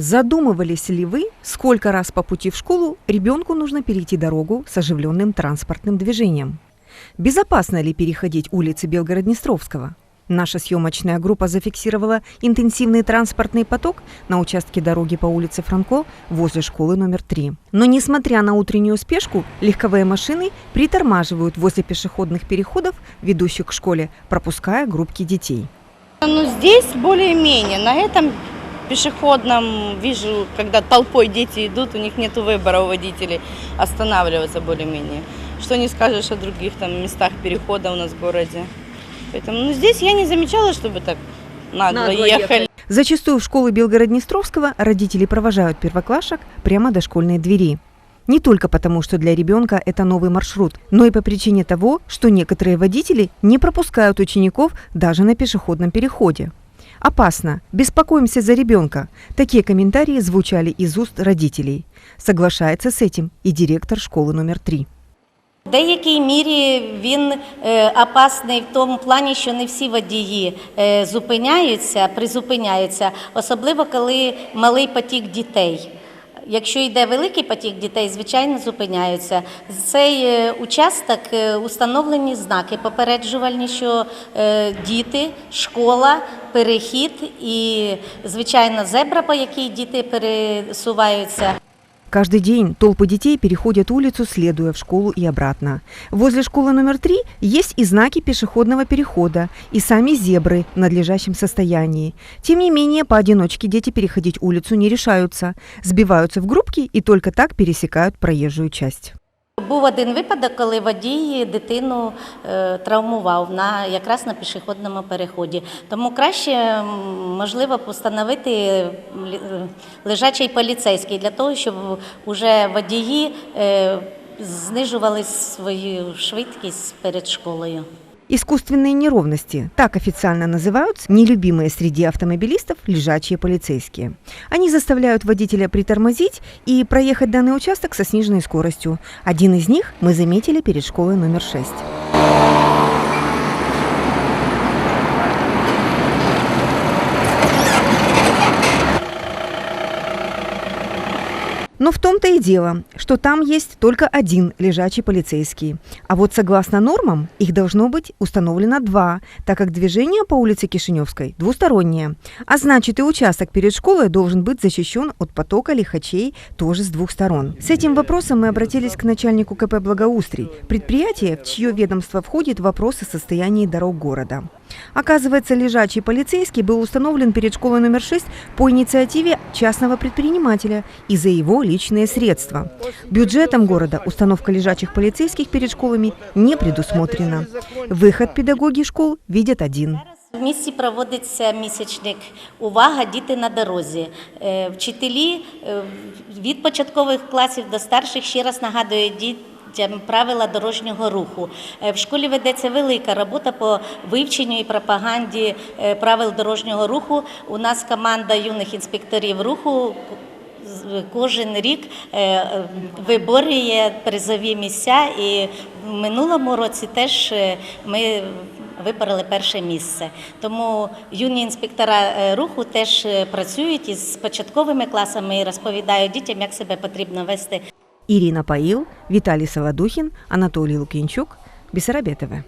Задумывались ли вы, сколько раз по пути в школу ребенку нужно перейти дорогу с оживленным транспортным движением? Безопасно ли переходить улицы Белгород-Днестровского? Наша съемочная группа зафиксировала интенсивный транспортный поток на участке дороги по улице Франко возле школы номер 3. Но несмотря на утреннюю спешку, легковые машины притормаживают возле пешеходных переходов, ведущих к школе, пропуская группки детей. Ну, здесь более-менее. На этом пешеходном вижу, когда толпой дети идут, у них нет выбора у водителей останавливаться более-менее. Что не скажешь о других там местах перехода у нас в городе. Поэтому ну, здесь я не замечала, чтобы так нагло, Нагло ехали. Зачастую в школы Белгород-Днестровского родители провожают первоклашек прямо до школьной двери. Не только потому, что для ребенка это новый маршрут, но и по причине того, что некоторые водители не пропускают учеников даже на пешеходном переходе. Опасно. Беспокоимся за ребенка. Такие комментарии звучали из уст родителей. Соглашается с этим и директор школы номер 3. В деякій мірі він е, опасний в тому плані, що не всі водії е, зупиняються, призупиняються, особливо коли малий потік дітей. Якщо йде великий потік дітей, звичайно, зупиняються. Цей е, участок установлені знаки попереджувальні, що діти, школа, перехід і, звичайно, зебра, по якій діти пересуваються. Каждый день толпы детей переходят улицу, следуя в школу и обратно. Возле школы номер три есть и знаки пешеходного перехода, и сами зебры в надлежащем состоянии. Тем не менее, поодиночке дети переходить улицу не решаются, сбиваются в группки и только так пересекают проезжую часть. Був один випадок, коли водій дитину е, травмував на якраз на пішохідному переході. Тому краще можливо постановити е, лежачий поліцейський для того, щоб уже водії е, знижували свою швидкість перед школою. Искусственные неровности, так официально называются нелюбимые среди автомобилистов лежачие полицейские. Они заставляют водителя притормозить и проехать данный участок со сниженной скоростью. Один из них мы заметили перед школой номер 6. Но в том-то и дело, что там есть только один лежачий полицейский. А вот согласно нормам, их должно быть установлено два, так как движение по улице Кишиневской двустороннее. А значит и участок перед школой должен быть защищен от потока лихачей тоже с двух сторон. С этим вопросом мы обратились к начальнику КП «Благоустрий», предприятие, в чье ведомство входит вопросы состояния дорог города. Оказывается, лежачий полицейский был установлен перед школой номер 6 по инициативе частного предпринимателя и за его личные средства. Бюджетом города установка лежачих полицейских перед школами не предусмотрена. Выход педагоги школ видят один. В місті проводиться місячник Увага, діти на дорозі. Е, Вчителі е, від початкових класів до старших ще раз нагадують дітям правила дорожнього руху. Е, В школі ведеться велика робота по вивченню і пропаганді е, правил дорожнього руху. У нас команда юних інспекторів руху. Кожен рік е, виборює призові місця, і в минулому році теж ми вибороли перше місце. Тому юні інспектора руху теж працюють із початковими класами і розповідають дітям, як себе потрібно вести Ирина Паил, Виталий Солодухин, Анатолий Лукинчук, Бессарабия ТВ.